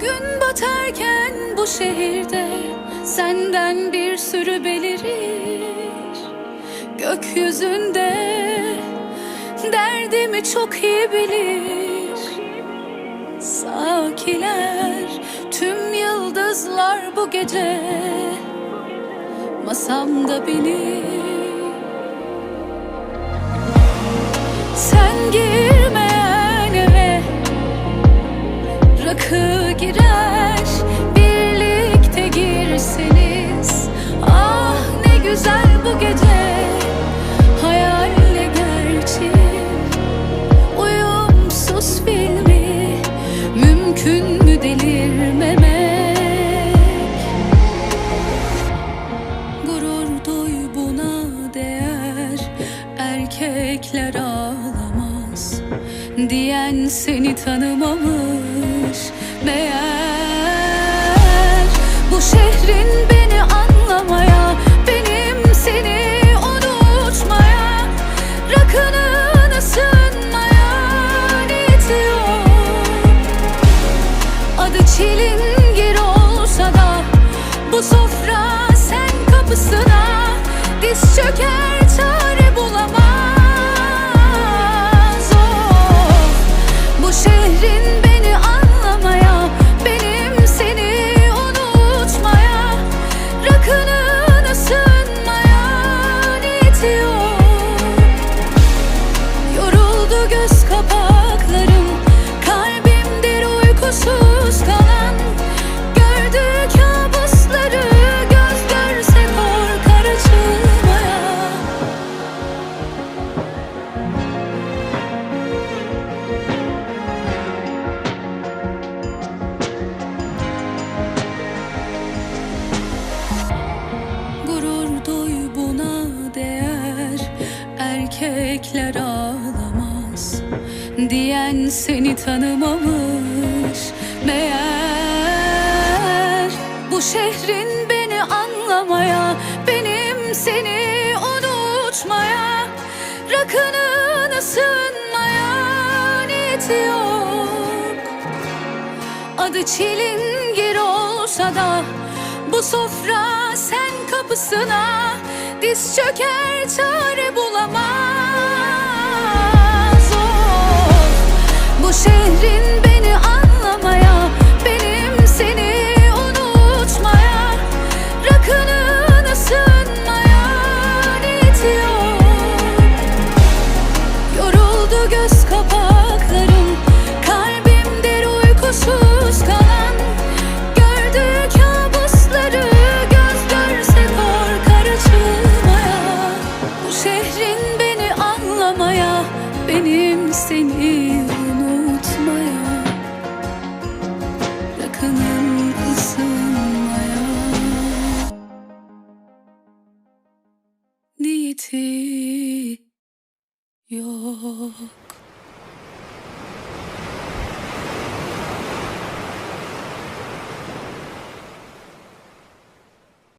Gün batarken bu şehirde senden bir sürü belirir. Gökyüzünde derdimi çok iyi bilir. Sakiler tüm yıldızlar bu gece Masamda benim Sen girmeyen Mümkün mü delirmemek? Gurur duy buna değer. Erkekler ağlamaz Diyen seni tanımamış Meğer. Bu şehrin sofra sen kapısına. Diz çöker çare bulamaz Erkekler ağlamaz. Diyen seni tanımamış. Meğer Bu şehrin beni anlamaya Benim seni unutmaya Rakının ısınmaya niyeti yok. Adı çilingir olsa da Bu sofra sen kapısına Diz çöker çare bulamaz şehrin beni anlamaya Benim seni unutmaya. Rakının ısınmaya. Niyeti yok